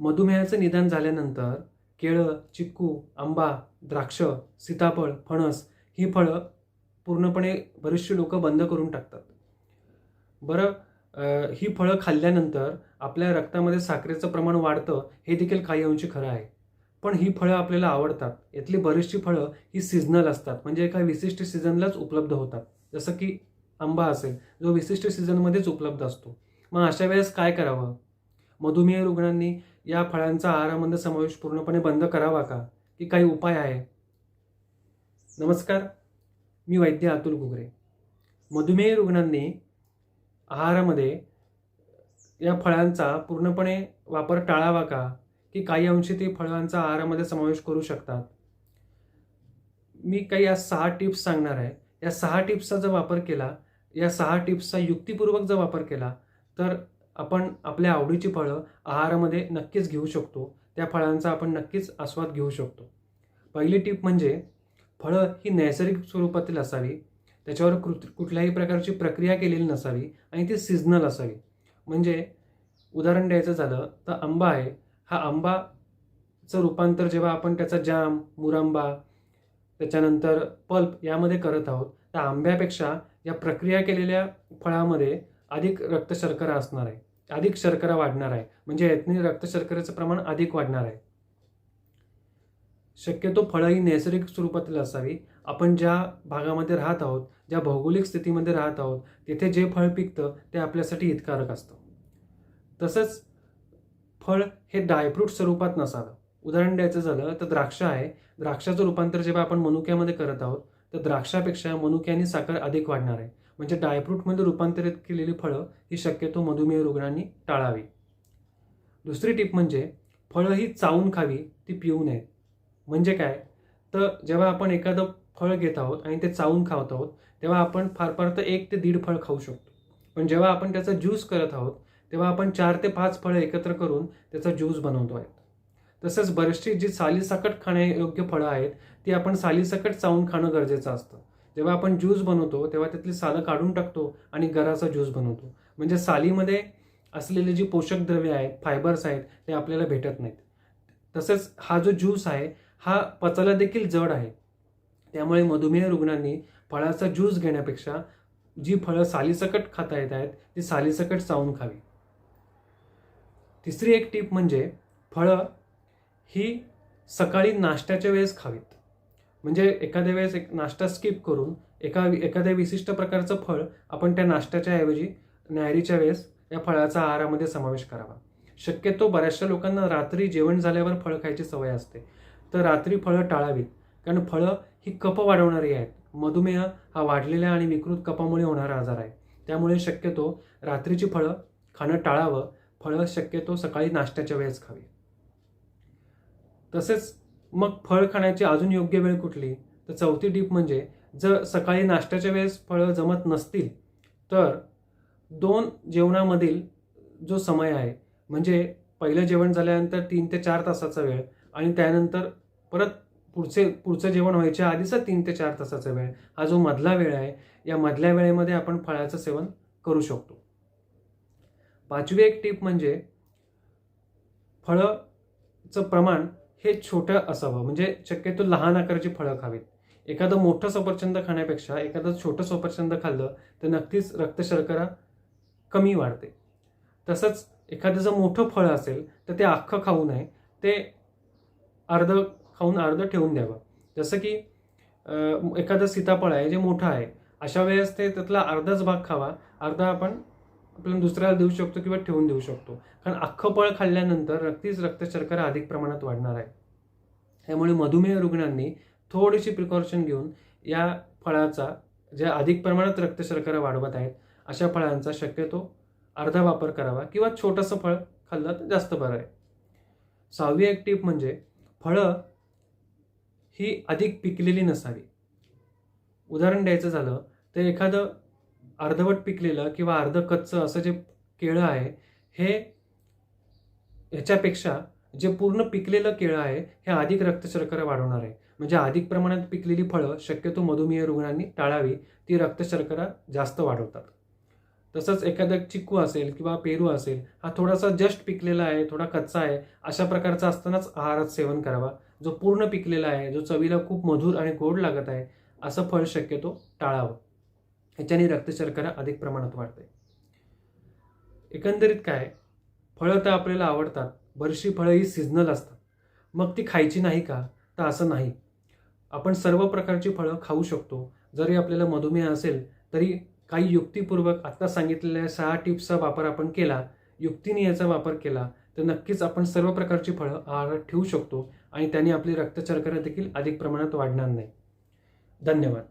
मधुमेहाचं निदान झाल्यानंतर केळं चिक्कू आंबा द्राक्ष सीताफळ फणस ही फळं पूर्णपणे बरीचशी लोक बंद करून टाकतात. बरं ही फळं खाल्ल्यानंतर आपल्या रक्तामध्ये साखरेचं प्रमाण वाढतं हे देखील काही अंशी खरं आहे. पण ही फळं आपल्याला आवडतात. यातली बरीचशी फळं ही सिजनल असतात. म्हणजे एका विशिष्ट सीझनलाच उपलब्ध होतात. जसं की आंबा असेल जो विशिष्ट सीझनमध्येच उपलब्ध असतो. मग अशा वेळेस काय करावं? मधुमेह रुग्णांनी या फळांचा आहारामध्ये समावेश पूर्णपणे बंद करावा का? की काही उपाय आहे? नमस्कार मी वैद्य अतुल गुगरे. मधुमेह रुग्णांनी आहारामध्ये या फळांचा पूर्णपणे वापर टाळावा का? की काही अंशी ते फळांचा आहारामध्ये समावेश करू शकतात? मी काही या सहा टिप्स सांगणार आहे. या सहा टिप्सचा जर वापर केला या सहा टिप्सचा युक्तिपूर्वक जर वापर केला तर आपण आपल्या आवडीची फळं आहारामध्ये नक्कीच घेऊ शकतो. त्या फळांचा आपण नक्कीच आस्वाद घेऊ शकतो. पहिली टीप म्हणजे फळं ही नैसर्गिक स्वरूपातील असावी. त्याच्यावर कृत कुठल्याही प्रकारची प्रक्रिया केलेली नसावी आणि ती सिजनल असावी. म्हणजे उदाहरण द्यायचं झालं तर आंबा आहे. हा आंबाचं रूपांतर जेव्हा आपण त्याचा जाम मुरांबा त्याच्यानंतर पल्प यामध्ये करत आहोत तर आंब्यापेक्षा या प्रक्रिया केलेल्या फळामध्ये अधिक रक्तशर्करा असणार आहे. अधिक शर्करा वाढणार आहे. म्हणजे यातनी रक्तशर्करेचं प्रमाण अधिक वाढणार आहे. शक्यतो फळं ही नैसर्गिक स्वरूपातील असावी. आपण ज्या भागामध्ये राहत आहोत ज्या भौगोलिक स्थितीमध्ये राहत आहोत तिथे जे फळ पिकतं ते आपल्यासाठी हितकारक असतं. तसंच फळ हे ड्रायफ्रूट स्वरूपात नसावं. उदाहरण द्यायचं झालं तर द्राक्ष आहे. द्राक्षाचं रूपांतर जेव्हा आपण मनुक्यामध्ये करत आहोत तर द्राक्षापेक्षा मनुक्याने साखर अधिक वाढणार आहे. म्हणजे ड्रायफ्रूटमध्ये रूपांतरित केलेली फळं ही शक्यतो मधुमेह रुग्णांनी टाळावी. दुसरी टिप म्हणजे फळं ही चावून खावी ती पिऊ नयेत. म्हणजे काय? तर जेव्हा आपण एखादं फळ घेत आहोत आणि ते चावून खावत आहोत तेव्हा आपण फार फार तर एक ते दीड फळ खाऊ शकतो. पण जेव्हा आपण त्याचा ज्यूस करत आहोत तेव्हा आपण चार ते पाच फळं एकत्र करून त्याचा ज्यूस बनवतो आहे. तसेच बरेचशी जी सालीसकट खाण्यायोग्य फळं आहेत ती आपण सालीसकट चावून खाणं गरजेचं असतं. जेव्हा आपण ज्यूस बनवतो तेव्हा त्यातली सालं काढून टाकतो आणि गराचा ज्यूस बनवतो. म्हणजे सालीमध्ये असलेले जी पोषक द्रव्य आहेत फायबर्स आहेत ते आपल्याला भेटत नाहीत. तसंच हा जो ज्यूस आहे हा पचायला देखील जड आहे. त्यामुळे मधुमेह रुग्णांनी फळाचा ज्यूस घेण्यापेक्षा जी फळं सालीसकट खाता येत आहेत ती सालीसकट चावून खावी. तिसरी एक टीप म्हणजे फळं ही सकाळी नाश्त्याच्या वेळेस खावीत. म्हणजे एखाद्या वेळेस एक नाश्ता स्किप करून एका एखाद्या विशिष्ट प्रकारचं फळ आपण त्या नाश्त्याच्या ऐवजी न्याहारीच्या वेळेस या फळाचा आहारामध्ये समावेश करावा. शक्यतो बऱ्याचशा लोकांना रात्री जेवण झाल्यावर फळं खायची सवय असते. तर रात्री फळं टाळावीत. कारण फळं ही कप वाढवणारी आहेत. मधुमेह हा वाढलेल्या आणि विकृत कपामुळे होणारा आजार आहे. त्यामुळे शक्यतो रात्रीची फळं खाणं टाळावं. फळं शक्यतो सकाळी नाश्त्याच्या वेळेस खावी. तसेच मग फळ खाण्याची अजून योग्य वेळ कुठली? तर चौथी टीप म्हणजे जर सकाळी नाश्त्याच्या वेळेस फळं जमत नसतील तर दोन जेवणामधील जो समय आहे म्हणजे पहिलं जेवण झाल्यानंतर तीन ते चार तासाचा वेळ आणि त्यानंतर परत पुढचे पुढचं जेवण व्हायच्या आधीचा तीन ते चार तासाचा वेळ हा जो मधला वेळ आहे या मधल्या वेळेमध्ये आपण फळाचं सेवन करू शकतो. पाचवी एक टीप म्हणजे फळंचं प्रमाण हे छोटं असावं. म्हणजे शक्यतो लहान आकाराची फळं खावीत. एखादं मोठं सफरचंद खाण्यापेक्षा एखादं छोटं सफरचंद खाल्लं तर नक्कीच रक्तशर्करा कमी वाढते. तसंच एखादं जर मोठं फळ असेल तर ते अख्खं खाऊ नये. ते अर्ध खाऊन अर्ध ठेवून द्यावं. जसं की एखादं सीताफळ आहे जे मोठं आहे अशा वेळेस ते त्यातला अर्धाच भाग खावा. अर्धा आपण आपण दुसऱ्याला देऊ शकतो किंवा ठेवून देऊ शकतो. कारण अख्खं फळ खाल्ल्यानंतर नक्कीच रक्तशर्करा अधिक प्रमाणात वाढणार आहे. त्यामुळे मधुमेह रुग्णांनी थोडीशी प्रिकॉशन घेऊन या फळाचा जे अधिक प्रमाणात रक्तशर्करा वाढवत आहेत अशा फळांचा शक्यतो अर्धा वापर करावा किंवा छोटंसं फळ खाल्लं तर जास्त बरं आहे. सहावी एक टीप म्हणजे फळं ही अधिक पिकलेली नसावी. उदाहरण द्यायचं झालं तर एखादं अर्धवट पिकलेलं किंवा अर्ध कच्चं असं जे केळं आहे हे ह्याच्यापेक्षा जे पूर्ण पिकलेलं केळं आहे हे अधिक रक्तशर्करा वाढवणार आहे. म्हणजे अधिक प्रमाणात पिकलेली फळं शक्यतो मधुमेह रुग्णांनी टाळावी ती रक्तशर्करा जास्त वाढवतात. तसंच एखादा चिक्कू असेल किंवा पेरू असेल हा थोडासा जस्ट पिकलेला आहे थोडा कच्चा आहे अशा प्रकारचा असतानाच आहारात सेवन करावा. जो पूर्ण पिकलेला आहे जो चवीला खूप मधुर आणि गोड लागत आहे असं फळ शक्यतो टाळावं. याच्याने रक्तशर्करा अधिक प्रमाणात वाढते एकंदरीत काय? फळं तर आपल्याला आवडतात. बरीचशी फळं ही सिजनल असतात. मग ती खायची नाही का? तर असं नाही. आपण सर्व प्रकारची फळं खाऊ शकतो. जरी आपल्याला मधुमेह असेल तरी काही युक्तीपूर्वक आत्ता सांगितलेल्या सहा टिप्सचा वापर आपण केला युक्तीने याचा वापर केला तर नक्कीच आपण सर्व प्रकारची फळं आहारात ठेवू शकतो आणि त्याने आपली रक्तशर्करा देखील अधिक प्रमाणात वाढणार नाही. धन्यवाद.